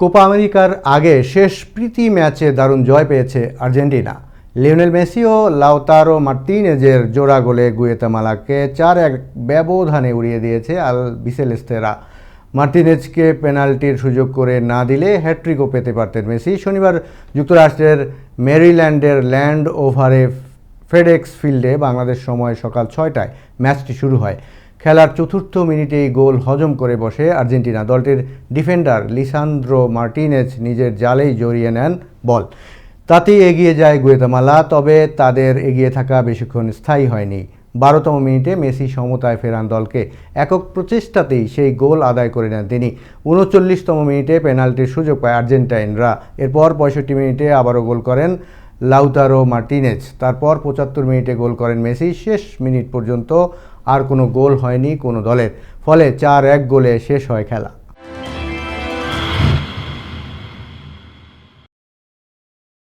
Copa আমেরিকার আগে শেষ প্রীতি ম্যাচে দারুণ জয় পেয়েছে আর্জেন্টিনা। লিওনেল মেসি ও লাউতারো মার্টিনেজের জোড়া গোলে গুয়েতামালাকে চার এক ব্যবধানে উড়িয়ে দিয়েছে আল বিসেলেস্তেরা। মার্টিনেজকে পেনাল্টির সুযোগ করে না দিলে হ্যাট্রিকও পেতে পারতেন মেসি। শনিবার যুক্তরাষ্ট্রের মেরিল্যান্ডের ল্যান্ড ওভারে ফেডেক্স ফিল্ডে বাংলাদেশ সময় সকাল ছয়টায় ম্যাচটি শুরু হয়। খেলার চতুর্থ মিনিটেই গোল হজম করে বসে আর্জেন্টিনা। দলটির ডিফেন্ডার লিসান্দ্রো মার্টিনেজ নিজের জালেই জড়িয়ে নেন বল। তাতেই এগিয়ে যায় গুয়েতামালা, তবে তাদের এগিয়ে থাকা বেশিক্ষণ স্থায়ী হয়নি। বারোতম মিনিটে মেসি সমতায় ফেরান দলকে। একক প্রচেষ্টাতেই সেই গোল আদায় করে নেন তিনি। উনচল্লিশতম মিনিটে পেনাল্টির সুযোগ পায় আর্জেন্টাইনরা। এরপর পঁয়ষট্টি মিনিটে আবারও গোল করেন লাউতারো মার্টিনেজ। তারপর পঁচাত্তর মিনিটে গোল করেন মেসি। শেষ মিনিট পর্যন্ত আর কোনো গোল হয়নি কোনো দলের। ফলে চার এক গোলে শেষ হয় খেলা।